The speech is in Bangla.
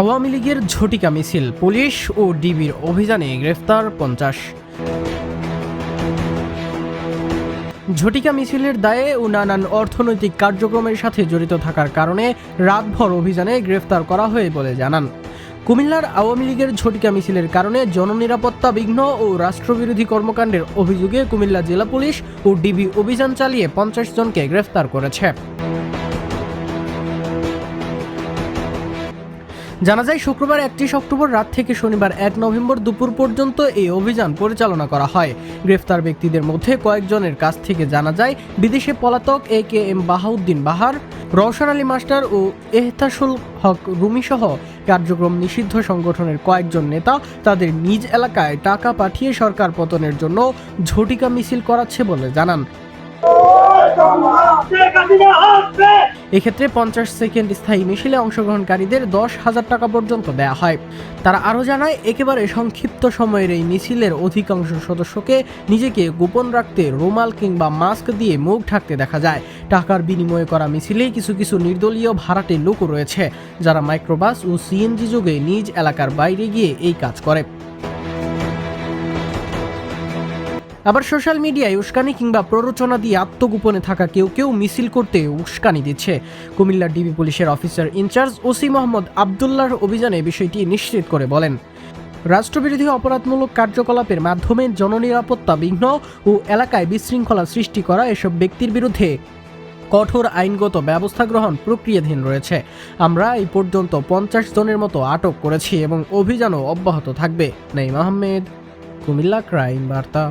আওয়ামী লীগের ঝটিকা মিছিল, পুলিশ ও ডিবির অভিযানে গ্রেফতার পঞ্চাশ। ঝটিকা মিছিলের দায়ে ও নানান অর্থনৈতিক কার্যক্রমের সাথে জড়িত থাকার কারণে রাতভর অভিযানে গ্রেফতার করা হয় বলে জানান। কুমিল্লার আওয়ামী লীগের ঝটিকা মিছিলের কারণে জননিরাপত্তা বিঘ্ন ও রাষ্ট্রবিরোধী কর্মকাণ্ডের অভিযোগে কুমিল্লা জেলা পুলিশ ও ডিবি অভিযান চালিয়ে পঞ্চাশ জনকে গ্রেফতার করেছে। জানা যায়, শুক্রবার একত্রিশ অক্টোবর রাত থেকে শনিবার এক নভেম্বর দুপুর পর্যন্ত এই অভিযান পরিচালনা করা হয়। গ্রেফতার ব্যক্তিদের মধ্যে কয়েকজনের কাছ থেকে জানা যায়, বিদেশে পলাতক A K M Bahauddin Bahar, Roushan Ali master ও এহতাসুল হক রুমি সহ কার্যক্রম নিষিদ্ধ সংগঠনের কয়েকজন নেতা তাদের নিজ এলাকায় টাকা পাঠিয়ে সরকার পতনের জন্য ঝটিকা মিছিল করাচ্ছে বলে জানান। এক্ষেত্রে পঞ্চাশ সেকেন্ড স্থায়ী মিছিলে অংশগ্রহণকারীদের দশ হাজার টাকা পর্যন্ত দেয়া হয়। তারা আরও জানায়, একেবারে সংক্ষিপ্ত সময়ের এই মিছিলের অধিকাংশ সদস্যকে নিজেকে গোপন রাখতে রুমাল কিংবা মাস্ক দিয়ে মুখ ঢাকতে দেখা যায়। টাকার বিনিময়ে করা মিছিলেই কিছু কিছু নির্দলীয় ভাড়াটে লোক রয়েছে, যারা মাইক্রোবাস ও সিএনজি যোগে নিজ এলাকার বাইরে গিয়ে এই কাজ করে। আবার সোশ্যাল মিডিয়ায় উস্কানি কিংবা প্ররোচনা দিয়ে আত্মগোপনে থাকা কেউ কেউ মিছিল করতে উস্কানি দিচ্ছে। কুমিল্লা ডিবি পুলিশের officer in charge OC Mohammad আবদুল্লাহর অভিযানে বিষয়টি নিশ্চিত করে বলেন। রাষ্ট্রবিরোধী অপরাধমূলক কার্যকলাপের মাধ্যমে জননিরাপত্তা, বিঘ্ন ও এলাকায় বিশৃঙ্খলা সৃষ্টি করা এসব ব্যক্তির বিরুদ্ধে কঠোর আইনগত ব্যবস্থা গ্রহণ প্রক্রিয়াধীন রয়েছে। আমরা এই পর্যন্ত পঞ্চাশ জনের মতো আটক করেছি এবং অভিযানও অব্যাহত থাকবে। নেই আহমেদ, কুমিল্লা ক্রাইম বার্তা।